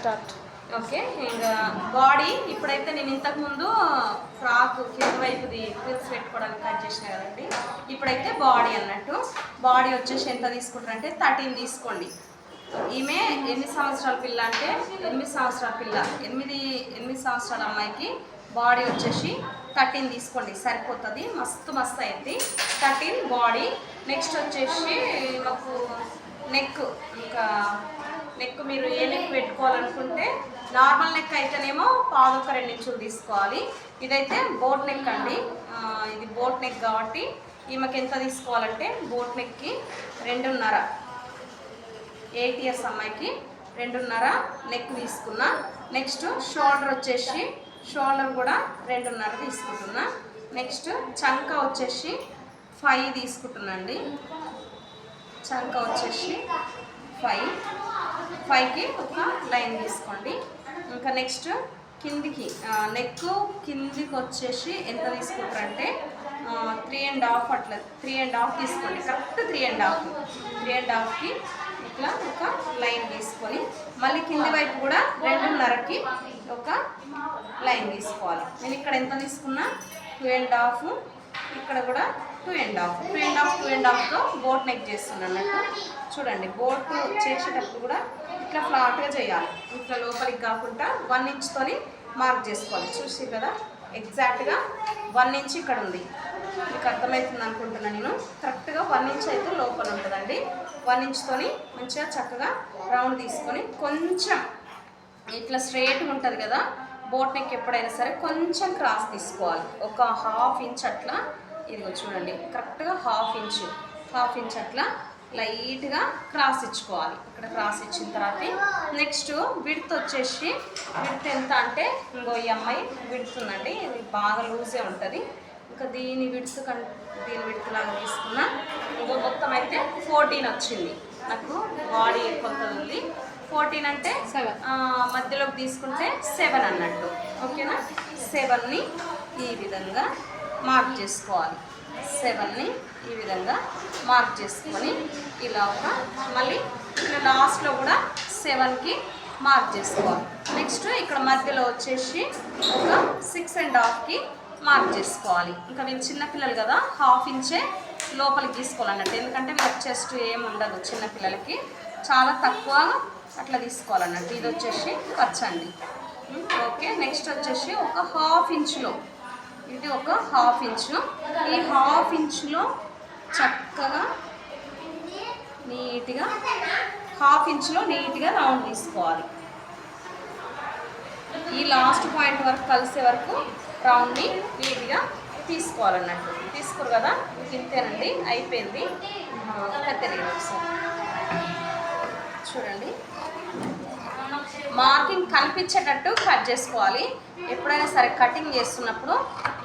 Start. Okay ఇంకా body ఇప్పుడైతే నేను ఇంతకు ముందు ఫ్రాక్ కింద వైపుది ఫ్రిల్స్ పెట్టుకోవడానికి కట్ చేసిన కదండి ఇప్పుడైతే బాడీ అన్నట్టు. బాడీ వచ్చేసి ఎంత తీసుకుంటారంటే థర్టీన్ తీసుకోండి. ఈమె ఎనిమిది సంవత్సరాల పిల్ల అంటే ఎనిమిది సంవత్సరాల పిల్ల. ఎనిమిది ఎనిమిది సంవత్సరాల అమ్మాయికి బాడీ వచ్చేసి థర్టీన్ తీసుకోండి. సరిపోతుంది మస్తు మస్తు అయింది. థర్టీన్ బాడీ నెక్స్ట్ వచ్చేసి మాకు నెక్ ఇంకా నెక్ మీరు ఏ నెక్ పెట్టుకోవాలనుకుంటే నార్మల్ నెక్ అయితేనేమో పావు ఒక రెండు ఇంచులు తీసుకోవాలి. ఇదైతే బోట్ నెక్ అండి. ఇది బోట్ నెక్ కాబట్టి ఈమెకి ఎంత తీసుకోవాలంటే బోట్ నెక్కి రెండున్నర. ఎయిట్ ఇయర్స్ అమ్మాయికి రెండున్నర నెక్ తీసుకున్నా. నెక్స్ట్ షోల్డర్ వచ్చేసి షోల్డర్ కూడా రెండున్నర తీసుకుంటున్నా. నెక్స్ట్ చంక వచ్చేసి ఫైవ్ తీసుకుంటున్నా అండి. చంక వచ్చేసి ఫైవ్. ఫైవ్కి ఒక లైన్ తీసుకోండి. ఇంకా నెక్స్ట్ కిందికి నెక్ కిందికి వచ్చేసి ఎంత తీసుకుంటారంటే త్రీ అండ్ హాఫ్ అట్లా త్రీ అండ్ హాఫ్ తీసుకోండి. Correct three and half three and హాఫ్కి ఇట్లా ఒక లైన్ తీసుకొని మళ్ళీ కింది వైపు కూడా రెండున్నరకి ఒక లైన్ తీసుకోవాలి. నేను ఇక్కడ ఎంత తీసుకున్నా? టూ అండ్ హాఫ్ ఇక్కడ కూడా two and half two and half two and హాఫ్తో boat neck చేస్తున్నాను అన్నట్టు చూడండి బోట్ చేసేటప్పుడు కూడా ఇట్లా ఫ్లాట్గా చేయాలి. ఇట్లా లోపలికి కాకుండా వన్ ఇంచ్తోని మార్క్ చేసుకోవాలి. చూసి కదా? ఎగ్జాక్ట్గా వన్ ఇంచ్ ఇక్కడ ఉంది. మీకు అర్థమవుతుంది అనుకుంటున్నాను నేను. కరెక్ట్గా వన్ ఇంచ్ అయితే లోపల ఉంటుందండి. వన్ ఇంచ్తోని మంచిగా చక్కగా రౌండ్ తీసుకొని కొంచెం ఇట్లా స్ట్రేట్ ఉంటుంది కదా? బోట్ నెక్ ఎప్పుడైనా సరే కొంచెం క్రాస్ తీసుకోవాలి. ఒక హాఫ్ ఇంచ్ అట్లా ఇదిగో చూడండి. కరెక్ట్గా హాఫ్ ఇంచ్ హాఫ్ ఇంచ్ అట్లా లైట్గా క్రాస్ ఇచ్చుకోవాలి. ఇక్కడ క్రాస్ ఇచ్చిన తర్వాత నెక్స్ట్ విడత్ వచ్చేసి విడ్త్ ఎంత అంటే ఇంకో ఈ అమ్మాయి విడుతుందండి ఇది బాగా లూజే ఉంటుంది. ఇంకా దీని విడుతు కం దీని విడుతు లాగా తీసుకున్నా. ఇంకో మొత్తం అయితే ఫోర్టీన్ వచ్చింది. నాకు బాడీ కొత్తది ఉంది. ఫోర్టీన్ అంటే మధ్యలోకి తీసుకుంటే సెవెన్ అన్నట్టు. ఓకేనా? సెవెన్ని ఈ విధంగా మార్క్ చేసుకోవాలి. సెవెన్ని ఈ విధంగా మార్క్ చేసుకొని ఇలా ఒక మళ్ళీ ఇక్కడ లాస్ట్లో కూడా సెవెన్కి మార్క్ చేసుకోవాలి. నెక్స్ట్ ఇక్కడ మధ్యలో వచ్చేసి ఒక సిక్స్ అండ్ హాఫ్కి మార్క్ చేసుకోవాలి. ఇంకా వీళ్ళు చిన్నపిల్లలు కదా హాఫ్ ఇంచే లోపలికి తీసుకోవాలన్నట్టు. ఎందుకంటే వీళ్ళకి చెస్ట్ ఏమి ఉండదు చిన్నపిల్లలకి చాలా తక్కువ అట్లా తీసుకోవాలన్నట్టు. ఇది వచ్చేసి వచ్చండి ఓకే నెక్స్ట్ వచ్చేసి ఒక హాఫ్ ఇంచులో. ఇది ఒక హాఫ్ ఇంచు. ఈ హాఫ్ ఇంచులో చక్కగా నీట్గా హాఫ్ ఇంచులో నీట్గా రౌండ్ తీసుకోవాలి. ఈ లాస్ట్ పాయింట్ వరకు కలిసే వరకు రౌండ్ని నీట్గా తీసుకోవాలన్నట్టు. తీసుకోరు కదా? ఇంతేనండి అయిపోయింది. పెద్దది ఒకసారి చూడండి. మార్కింగ్ కనిపించేటట్టు కట్ చేసుకోవాలి. ఎప్పుడైనా సరే కటింగ్ చేస్తున్నప్పుడు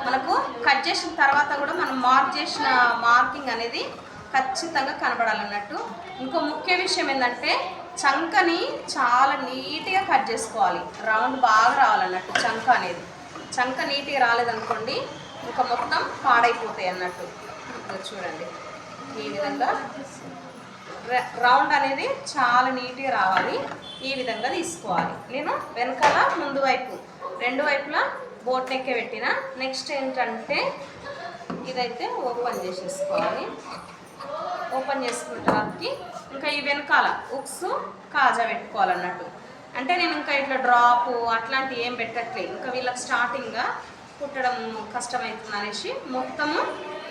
మనకు కట్ చేసిన తర్వాత కూడా మనం మార్క్ చేసిన మార్కింగ్ అనేది ఖచ్చితంగా కనబడాలన్నట్టు. ఇంకో ముఖ్య విషయం ఏంటంటే చంకని చాలా నీట్గా కట్ చేసుకోవాలి. రౌండ్ బాగా రావాలన్నట్టు చంక అనేది. చంక నీట్గా రాలేదనుకోండి ఇంకా మొత్తం పాడైపోతాయి అన్నట్టు. చూడండి. ఈ విధంగా రౌండ్ అనేది చాలా నీట్గా రావాలి. ఈ విధంగా తీసుకోవాలి. నేను వెనకాల ముందు వైపు రెండు వైపులా బోట్ నెక్కే పెట్టిన. నెక్స్ట్ ఏంటంటే ఇదైతే ఓపెన్ చేసేసుకోవాలి. ఓపెన్ చేసుకున్న తర్వాతకి ఇంకా ఈ వెనకాల ఉక్స్ కాజా పెట్టుకోవాలన్నట్టు. అంటే నేను ఇంకా ఇట్లా డ్రాప్ అట్లాంటివి ఏం పెట్టట్లేదు ఇంకా వీళ్ళకి స్టార్టింగ్గా కుట్టడం కష్టమవుతుంది అనేసి మొత్తము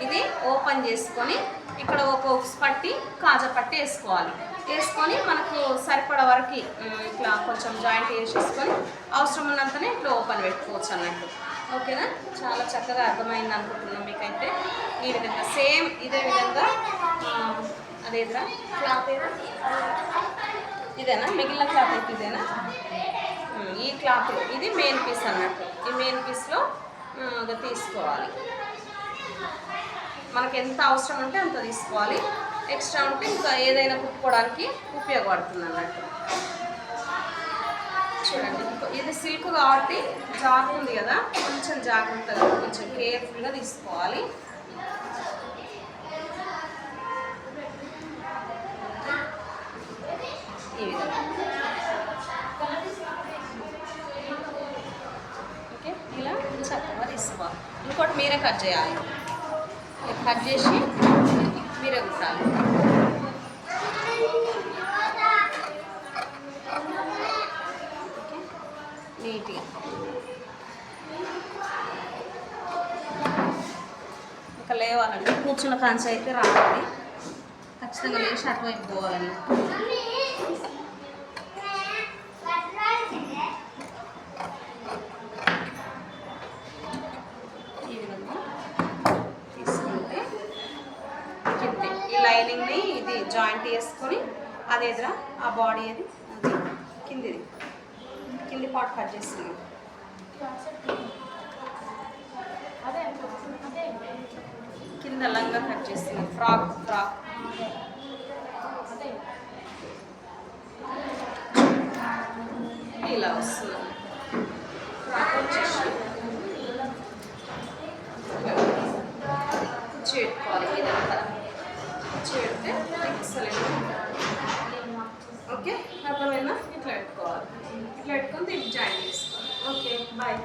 ఇది ఓపెన్ చేసుకొని ఇక్కడ ఒక ఉప్స్ పట్టి కాజా పట్టి వేసుకోవాలి. వేసుకొని మనకు సరిపడ వరకు ఇట్లా కొంచెం జాయింట్ వేసేసుకొని అవసరం ఉన్నంతనే ఇట్లా ఓపెన్ పెట్టుకోవచ్చు అన్నట్టు. ఓకేనా? చాలా చక్కగా అర్థమైంది అనుకుంటున్నాం మీకైతే. ఈ విధంగా సేమ్ ఇదే విధంగా ఆ, అదేదిరా? క్లాత్ ఇదేనా? మిగిలిన క్లాత్ అయితే ఇదేనా? ఈ క్లాత్ ఇది మెయిన్ పీస్ అన్నట్టు. ఈ మెయిన్ పీస్లో తీసుకోవాలి. మనకు ఎంత అవసరం ఉంటే అంత తీసుకోవాలి. ఎక్స్ట్రా ఉంటే ఇంకా ఏదైనా కుట్టుకోవడానికి ఉపయోగపడుతుంది అన్నట్టు చూడండి ఇది సిల్క్ కాబట్టి జారుతుంది కదా కొంచెం జాగ్రత్తగా కొంచెం కేర్ఫుల్గా తీసుకోవాలి. ఈ విధంగా. ఓకే ఇలా చక్కగా తీసుకోవాలి. ఇంకోటి మీరే కట్ చేయాలి. కట్ చేసి మీరే కుట్టాలి నీట్గా. ఇంకా లేవాలండి. కూర్చున్న కాంచి అయితే రావాలి. ఖచ్చితంగా లేచి అటువైపు పోవాలి ఈ విధంగా తీసుకుంటే కింది ఈ లైనింగ్ని ఇది జాయింట్ చేసుకొని అది ఎదురా ఆ బాడీ అది అది కిందిది. కింది పార్ట్ కట్ చేస్తున్నాం కింద లంగా కట్ చేస్తున్నాం ఫ్రాక్ ఫ్రాక్. ఇలా వస్తుంది. ఫ్రాక్ వచ్చేసి చేట్టుకోవాలి ఇదంతా చేడితే ఎక్సలెంట్ ఓకే? అర్థమైనా ఇట్లా పెట్టుకోవాలి. ఇట్లా పెట్టుకొని దీనికి జాయిన్ చేసుకోవాలి ఓకే బాయ్